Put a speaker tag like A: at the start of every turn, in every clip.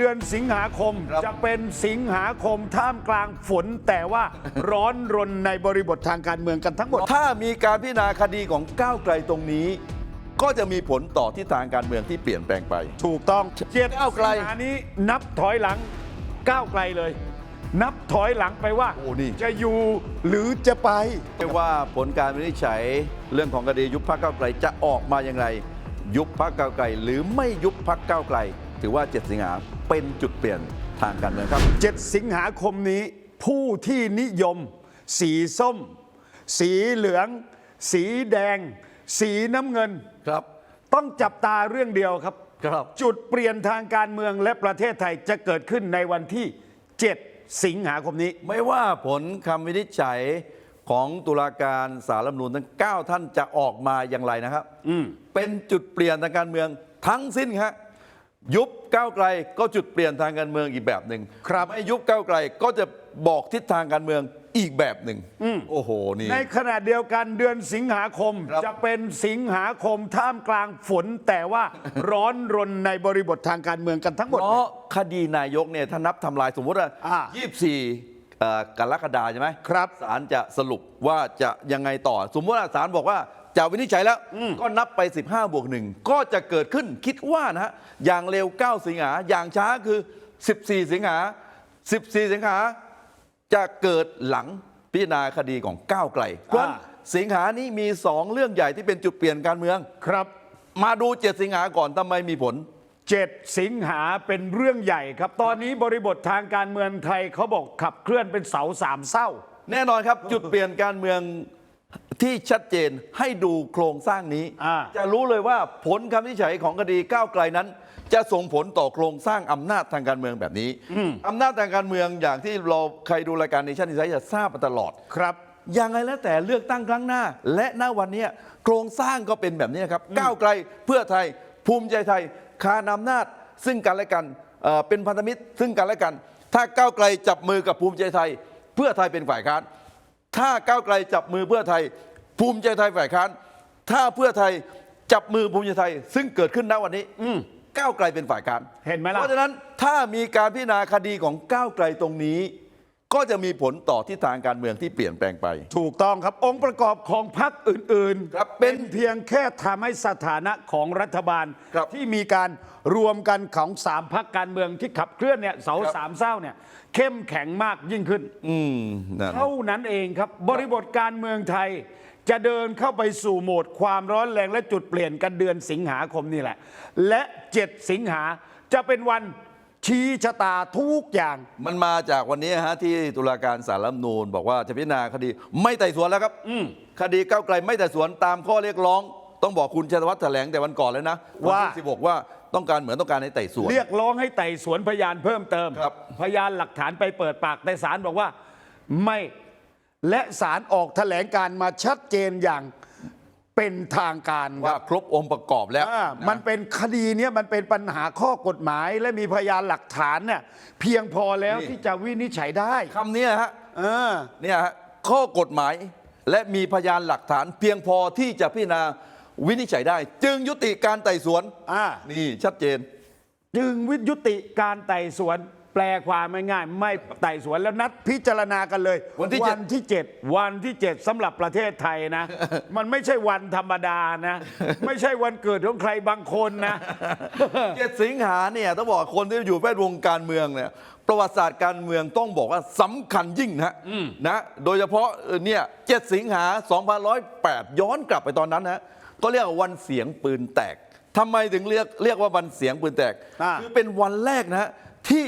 A: เดือนสิงหาคม
B: ครับ
A: จะเป็นสิงหาคมท่ามกลางฝน แต่ว่าร้อนรนในบริบททางการเมืองกันทั้งหมด
B: ถ้ามีการพิจารณาคดีของก้าวไกลตรงนี้ ก็จะมีผลต่อทิศทางการเมืองที่เปลี่ยนแปลงไป
A: ถูกต้องเจ็ด
B: ก้าวไกล
A: สิงหานี้นับถอยหลังก้าวไกลเลย นับถอยหลังไปว่า
B: โอ้นี่
A: จะอยู่หรือจะไป
B: ไม่ว่าผลการวินิจฉัยเรื่องของคดียุบพรรคก้าวไกลจะออกมาอย่างไร ยุบพรรคก้าวไกล หรือไม่ยุบพรรคก้าวไกล ถือว่า 7 สิงหาเป็นจุดเปลี่ยนทางการเมืองครับ
A: 7 สิงหาคมนี้ผู้ที่นิยม สีส้ม สีเหลือง สีแดง สีน้ำเงิน
B: ครับ
A: ต้องจับตาเรื่องเดียวครับ
B: ครับ
A: จุดเปลี่ยนทางการเมืองและประเทศไทยจะเกิดขึ้นในวันที่ 7 สิงหาคมนี้
B: ไม่ว่าผลคำวินิจฉัยของตุลาการสารรัฐธรรมนูญทั้ง 9 ท่านจะออกมาอย่างไรนะครับ เป็นจุดเปลี่ยนทางการเมืองทั้งสิ้นครับ ยุบก้าวไกลก็จุดเปลี่ยนทางการเมืองอีกแบบหนึ่ง
A: ครับ
B: ไม่ยุบก้าวไกลก็จะบอกทิศทางการเมืองอีกแบบหนึ่งโอ้โหนี่
A: ในขณะเดียวกันเดือนสิงหาคม
B: ครับ
A: จะเป็นสิงหาคมท่ามกลางฝน แต่ว่า ร้อนรนในบริบททางการเมืองกันทั้งหมด
B: เพราะคดีนายกเนี่ยถ้านับทำลายสมมติว่า
A: อ่า
B: 24เอ่อกรกฎาใช่ไหม
A: ครับ
B: ศาลจะสรุปว่าจะยังไงต่อ สมมติว่าศาลบอกว่า จะวินิจฉัยแล้วก็นับไป 15 บวกหนึ่งก็จะเกิดขึ้นคิดว่านะฮะอย่างเร็ว 9 สิงหาอย่างช้าคือ 14 สิงหา 14 สิงหาจะเกิดหลังพิจารณาคดีของก้าวไกลเพราะฉะนั้นสิงหานี้มี 2 เรื่องใหญ่ที่เป็นจุดเปลี่ยนการเมือง
A: ครับ
B: มาดู 7 สิงหาก่อนทำไมมีผล
A: 7 สิงหาเป็นเรื่องใหญ่ครับ ตอนนี้บริบททางการเมืองไทยเขาบอกขับเคลื่อนเป็นเสาสามเศร้า
B: แน่นอนครับจุดเปลี่ยนการเมือง ที่ชัดเจนให้ดูโครงสร้างนี้
A: อ่า
B: จะรู้เลยว่าผลคำวินิจฉัยของคดีก้าวไกลนั้น จะส่งผลต่อโครงสร้างอำนาจทางการเมืองแบบนี้อำนาจทางการเมืองอย่างที่เราใครดูรายการในชั้นนิสัยจะทราบมาตลอด
A: ครับ
B: ยังไงแล้วแต่เลือกตั้งครั้งหน้า และณวันนี้โครงสร้างก็เป็นแบบนี้ครับ ก้าวไกลเพื่อไทย ภูมิใจไทย คานอำนาจ ซึ่งกันและกันเอ่อเป็นพันธมิตรซึ่งกันและกัน ถ้าก้าวไกลจับมือกับภูมิใจไทย เพื่อไทยเป็นฝ่ายค้าน ถ้าก้าวไกลจับมือเพื่อไทย ภูมิใจไทยฝ่ายค้าน ถ้าเพื่อไทยจับมือภูมิใจไทย ซึ่งเกิดขึ้นณวันนี้ก้าวไกลเป็นฝ่ายค้าน
A: เห็นไหมล่ะ
B: เพราะฉะนั้นถ้ามีการพิจารณาคดีของก้าวไกลตรงนี้ ก็จะมีผลต่อทิศทางการเมืองที่เปลี่ยนแปลงไป
A: ถูกต้องครับองค์ประกอบของพรรคอื่นๆ
B: ครับ
A: เป็น
B: เป็น
A: เพียงแค่ทำให้สถานะของรัฐบาล
B: ครับ
A: ที่มีการรวมกันของสามพรรคการเมืองที่ขับเคลื่อนเนี่ยเสา
B: ครับ
A: สามเศร้าเนี่ยเข้มแข็งมากยิ่งขึ้น
B: อืมนั่น
A: เท่านั้นเองครับบริบทการเมืองไทย จะเดินเข้าไปสู่โหมดความร้อนแรงและจุดเปลี่ยนกันเดือนสิงหาคมนี่แหละ และ 7 สิงหาจะเป็นวัน ชี้ชะตาทุกอย่าง
B: มันมาจากวันนี้ฮะที่ตุลาการสารรัฐธรรมนูญบอกว่าจะพิจารณาคดีไม่ไต่สวนแล้วครับคดีก้าวไกลไม่ไต่สวนตามข้อเรียกร้อง ต้องบอกคุณชัยวัฒน์แถลงแต่วันก่อนแล้วนะน
A: ว่า
B: ที่16 ว่าต้องการเหมือนต้องการให้ไต่สวน
A: เรียกร้องให้ไต่สวนพยานเพิ่มเติม
B: ครับ
A: พยานหลักฐานไปเปิดปากแต่ศาลบอกว่าไม่ และศาลออกแถลงการมาชัดเจนอย่าง เป็นทางการค
B: ว่า
A: รับ
B: ครบองค์ประกอบแล้ว
A: อ่ามันเป็นคดีเนี้ยมันเป็นปัญหาข้อกฎหมายและมีพยานหลักฐานเนี่ยเพียงพอแล้ว
B: นี่
A: ที่จะวินิจฉัยได้
B: คำนี้ฮะ
A: เออ
B: เนี่ยฮะข้อกฎหมายและมีพยานหลักฐาน เพียงพอที่จะพิจารณาวินิจฉัยได้ จึงยุติการไต่สวน
A: อ่า
B: นี่ชัดเจน
A: จึงวิยุติการไต่สวน แปลความง่ายๆไม่ไต่สวนแล้วนัดพิจารณากันเลย
B: วันที่เจ็ด
A: วันที่7วันที่7สำหรับประเทศไทยนะ มันไม่ใช่วันธรรมดานะ ไม่ใช่วันเกิดของใครบางคนนะ
B: เจ็ดสิงหาเนี่ยต้องบอกว่าคนที่อยู่แวดวงการเมืองเนี่ยประวัติศาสตร์การเมืองต้องบอกว่าสำคัญยิ่งนะนะโดยเฉพาะเอ่อเนี่ยเจ็ดสิงหา2108 ย้อนกลับไปตอนนั้นนะก็เรียกว่าวันเสียงปืนแตกทำไมถึงเรียกเรียกว่าวันเสียงปืนแตก
A: อ่า
B: คือเป็นวันแรกนะฮะที่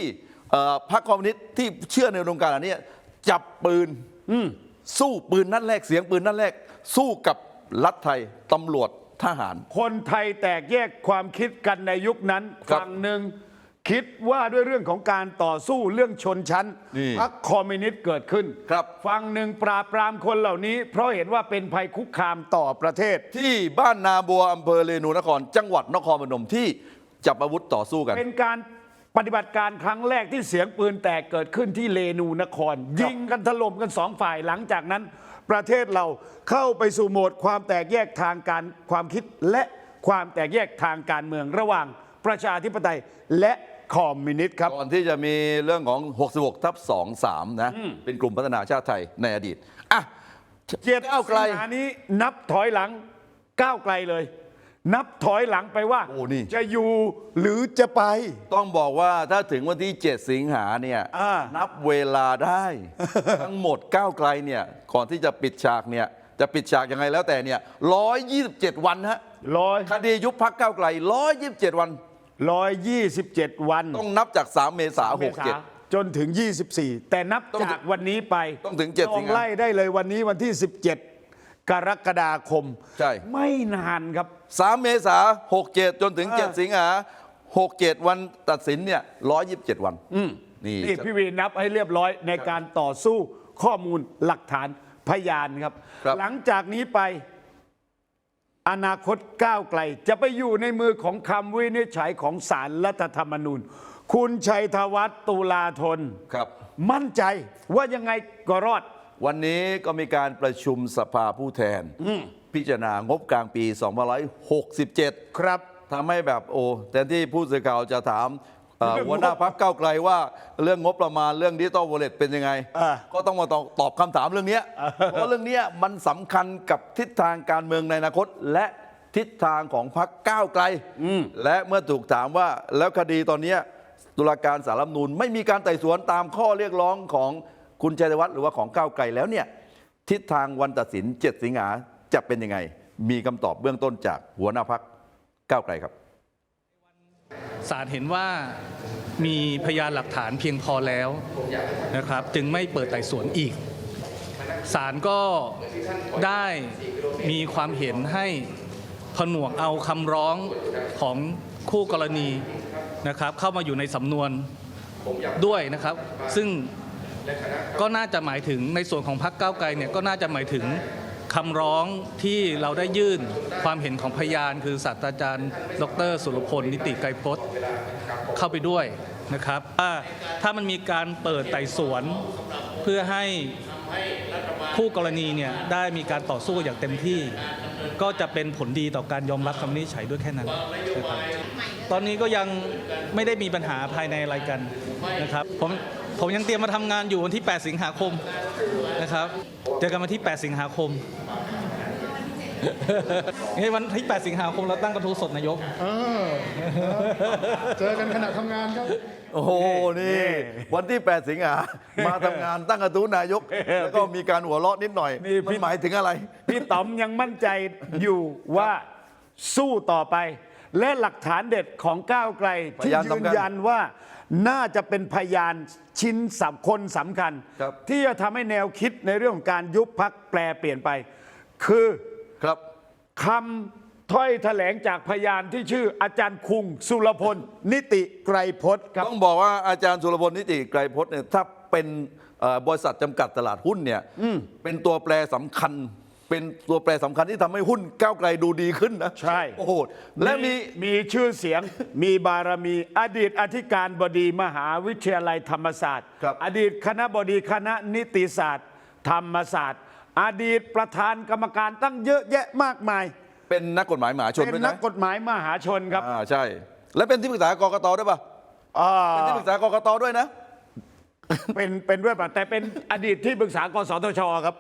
B: เอ่อพรรคคอมมิวนิสต์ที่เชื่อในอุดมการณ์อันเนี้ยจับปืนสู้ปืนนัดแรกเสียงปืนนัดแรก สู้กับรัฐไทยตำรวจทหาร
A: คนไทยแตกแยกความคิดกันในยุคนั้น
B: ครับ
A: ฝั่งหนึ่งคิดว่าด้วยเรื่องของการต่อสู้เรื่องชนชั้น
B: นี่
A: พรรคคอมมิวนิสต์เกิดขึ้น
B: ครับ
A: ฝั่งหนึ่งปราบปรามคนเหล่านี้ เพราะเห็นว่าเป็นภัยคุกคามต่อประเทศ
B: ที่บ้านนาบัวอำเภอเรนูนคร จังหวัดนครพนมที่จับอาวุธต่อสู้กัน
A: เป็นการ ปฏิบัติการครั้งแรกที่เสียงปืนแตกเกิดขึ้นที่เลนูนคร ยิงกันถล่มกันสองฝ่ายหลังจากนั้น ประเทศเราเข้าไปสู่โหมดความแตกแยกทางการความคิดและความแตกแยกทางการเมืองระหว่างประชาธิปไตยและคอมมิวนิสต์ครับ
B: ก่อนที่จะมีเรื่องของ 66 ทับ 23 นะ เป็นกลุ่มพัฒนาชาติไทยในอดีตอะ
A: เจ็ด
B: ก้าวไกล
A: สิงหานี้นับถอยหลังก้าวไกลเลย นับถอยหลังไปว่า
B: โอ้นี่
A: จะอยู่หรือจะไป
B: ต้องบอกว่าถ้าถึงวันที่ 7 สิงหาเนี่ย
A: อ่า
B: นับเวลาได้ ทั้งหมดก้าวไกลเนี่ยก่อนที่จะปิดฉากเนี่ยจะปิดฉากยังไงแล้วแต่เนี่ย127 วันฮะ
A: ร้อย
B: คดียุบพักก้าวไกล 127 วัน
A: ร้อยยี่สิบเจ็ดวัน
B: ต้องนับจาก 3 เมษายน
A: เมษาจนถึง 24 แต่นับ
B: ต้อง
A: จากวันนี้ไป
B: ต้องถึง7
A: ล
B: สิ
A: อง
B: งหา
A: ไล่ได้เลยวันนี้วันที่ 17 กรกฎาคม
B: ใช่
A: ไม่นานครับ
B: 3 เมษา67 จนถึง
A: อ่า
B: 7สิงหา67 วันตัดสินเนี่ย127 วันนี่
A: นี่พี่วีนับให้เรียบร้อยในการต่อสู้ข้อมูลหลักฐานพยานครับ
B: ครับ
A: หลังจากนี้ไปอนาคตก้าวไกล จะไปอยู่ในมือของคำวินิจฉัยของศาลรัฐธรรมนูญ คุณชัยธวัฒน์ตุลาธน
B: ครับ
A: มั่นใจว่ายังไงก็รอด
B: วันนี้ก็มีการประชุมสภาผู้แทน พิจารณางบกลางปี 2567
A: ครับ
B: ทำให้แบบโอ้แทนที่ผู้สื่อข่าวจะถามเอ่อ
A: เรื่องงบ
B: หัวหน้าพักเก้าวไกลว่าเรื่องงบประมาณเรื่องดิจิตอลวอลเล็ตเป็นยังไง
A: อ่า
B: ก็ต้องมาตอบตอบคำถามเรื่องเนี้ยเพราะเรื่องเนี้ยมันสำคัญกับทิศทางการเมืองในอนาคต และทิศทางของพักก้าวไกลและเมื่อถูกถามว่าแล้วคดีตอนเนี้ยตุลาการสารรัฐธรรมนูญไม่มีการไต่สวนตามข้อเรียกร้องของ คุณชัยวัฒน์หรือว่าของก้าวไกลแล้วเนี่ยทิศทางวันตัดสิน 7 สิงหาจะเป็นยังไง มีคำตอบเบื้องต้นจากหัวหน้าพักก้าวไกลครับ
C: ศาลเห็นว่ามีพยานหลักฐานเพียงพอแล้วนะครับ จึงไม่เปิดไต่สวนอีกศาลก็ได้มีความเห็นให้ผนวกเอาคำร้องของคู่กรณีนะครับ เข้ามาอยู่ในสำนวนด้วยนะครับ ซึ่ง ก็น่าจะหมายถึงในส่วนของพรรคก้าวไกลเนี่ยก็น่าจะหมายถึงคำร้องที่เราได้ยื่นความเห็นของพยานคือศาสตราจารย์ ดร สุรพลนิติไกรพจน์เข้าไปด้วยนะครับถ้าถ้ามันมีการเปิดไต่สวน เพื่อให้คู่กรณีเนี่ยได้มีการต่อสู้อย่างเต็มที่ ก็จะเป็นผลดีต่อการยอมรับคำวินิจฉัยด้วยแค่นั้นนะครับตอนนี้ก็ยังไม่ได้มีปัญหาภายในอะไรกันนะครับผม ผมยังเตรียมมาทำงานอยู่วันที่ 8 สิงหาคมนะครับ เจอกันวันที่ 8 สิงหาคมนี่วันที่ 8 สิงหาคมเราตั้งกระทู้สดนายก
D: เออเจอกันขณะทำงานครับ
B: โอ้โห นี่ วันที่ 8 สิงหามาทำงานตั้งกระทู้นายก แล้วก็มีการหัวเราะนิดหน่อย
A: นี่พี่
B: มันหมายถึงอะไร
A: พี่ต๋อมยังมั่นใจอยู่ว่าสู้ต่อไป และหลักฐานเด็ดของก้าวไกล
B: พ
A: ที่
B: ยาน
A: ยื
B: สำ
A: น
B: คัญ
A: ยันว่าน่าจะเป็นพยานชิ้นสำคนสำคัญ
B: ครับ
A: ที่จะทำให้แนวคิดในเรื่องของการยุบพักแปลเปลี่ยนไป คือ
B: ครับ
A: คำถ้อยแถลงจากพยานที่ชื่ออาจารย์คุง สุรพล นิติไกรพจน์ครับ
B: ต้องบอกว่าอาจารย์สุรพลนิติไกรพจน์เนี่ยถ้าเป็นเอ่อบริษัทจำกัดตลาดหุ้นเนี่ยเป็นตัวแปรสำคัญ เป็นตัวแปรสำคัญที่ทำให้หุ้นก้าวไกลดูดีขึ้นนะ
A: ใช่
B: โอ้โหและมี
A: มีชื่อเสียง มีบารมี อดีตอธิการบดีมหาวิทยาลัยธรรมศาสตร์
B: ครับ
A: อดีตคณะบดีคณะนิติศาสตร์ ธรรมศาสตร์ อดีตประธานกรรมการตั้งเยอะแยะมากมาย
B: เป็นนักกฎหมายมหาชน
A: เป็น
B: ด้วย
A: นั
B: นะ
A: กกฎหมายมหาชนครับ
B: อ่าใช่ และเป็นที่ปรึกษากกตด้วยป่ะ
A: อ่า
B: เป็นที่ปรึกษากกตด้วยนะ
A: เป็นเป็นด้วยป่ะแต่เป็นอดีตที่ปรึกษากสทชครับ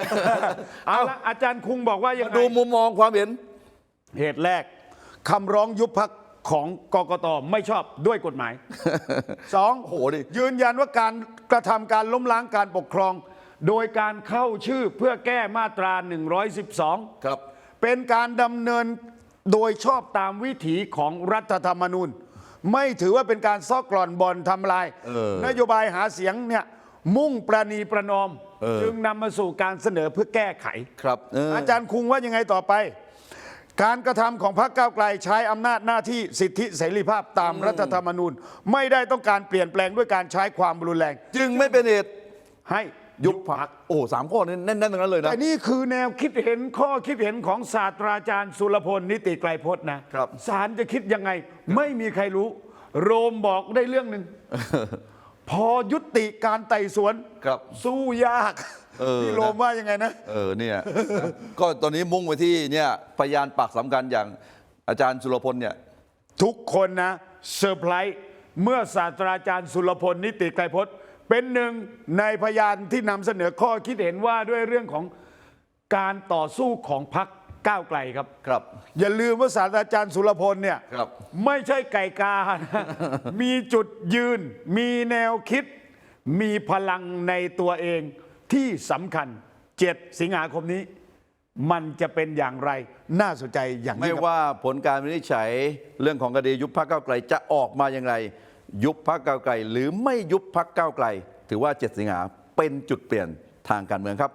A: เอาละอาจารย์คุงบอกว่ายัง
B: มา
A: ไง
B: ดูมุมมองความเห็น
A: เหตุแรกคำร้องยุบพักของกกตไม่ชอบด้วยกฎหมายสอง
B: โอ้โหดิ
A: ยืนยันว่าการกระทำการล้มล้างการปกครอง โดยการเข้าชื่อเพื่อแก้มาตรา 112
B: ครับ
A: เป็นการดำเนินโดยชอบตามวิถีของรัฐธรรมนูญ ไม่ถือว่าเป็นการซอกกร่อนบอลทำลาย
B: เออ
A: นโยบายหาเสียงเนี่ยมุ่งประนีประนอม
B: เออ
A: จึงนำมาสู่การเสนอเพื่อแก้ไข
B: ครับเอออ
A: อาจารย์คุงว่ายังไงต่อไป การกระทำของพรรคก้าวไกลใช้อำนาจหน้าที่สิทธิเสรีภาพตามรัฐธรรมนูญ ไม่ได้ต้องการเปลี่ยนแปลงด้วยการใช้ความรุนแรง
B: จึงไม่เป็นเหตุ
A: ให้
B: ยุบพักโอ้สามข้อนี้แน่นๆตรงนั้นเลยนะ
A: แต่นี่คือแนวคิดเห็นข้อคิดเห็นของศาสตราจารย์สุรพลนิติไกรพจน์นะครับ ศาลจะคิดยังไง ไม่มีใครรู้ โรมบอกได้เรื่องหนึ่ง พอยุติการไต่สวน
B: ครับ
A: สู้ยาก
B: เออ
A: พี่โรมว่ายังไงนะ
B: เออเนี่ย ก็ตอนนี้มุ่งไปที่เนี่ยพยานปากสำคัญอย่างอาจารย์สุรพลเนี่ย
A: ทุกคนนะเซอร์ไพรส์เมื่อศาสตราจารย์สุรพลนิติไกรพจน์ เป็นหนึ่งในพยานที่นำเสนอข้อคิดเห็นว่าด้วยเรื่องของการต่อสู้ของพรรคก้าวไกลครับ
B: ครับ
A: อย่าลืมว่าศาสตราจารย์สุรพลเนี่ย
B: ครับ
A: ไม่ใช่ไก่กานะมีจุดยืน มีแนวคิด มีพลังในตัวเองที่สำคัญ 7 สิงหาคมนี้ มันจะเป็นอย่างไรน่าสนใจอย่าง
B: ไม่
A: ยิ่งครับ
B: ว่าผลการวินิจฉัยเรื่องของคดียุบพักเก้าวไกลจะออกมาอย่างไร ยุบพักเก้าไกล หรือไม่ยุบพักเก้าไกล ถือว่า 7 สิงหาเป็นจุดเปลี่ยนทางการเมืองครับ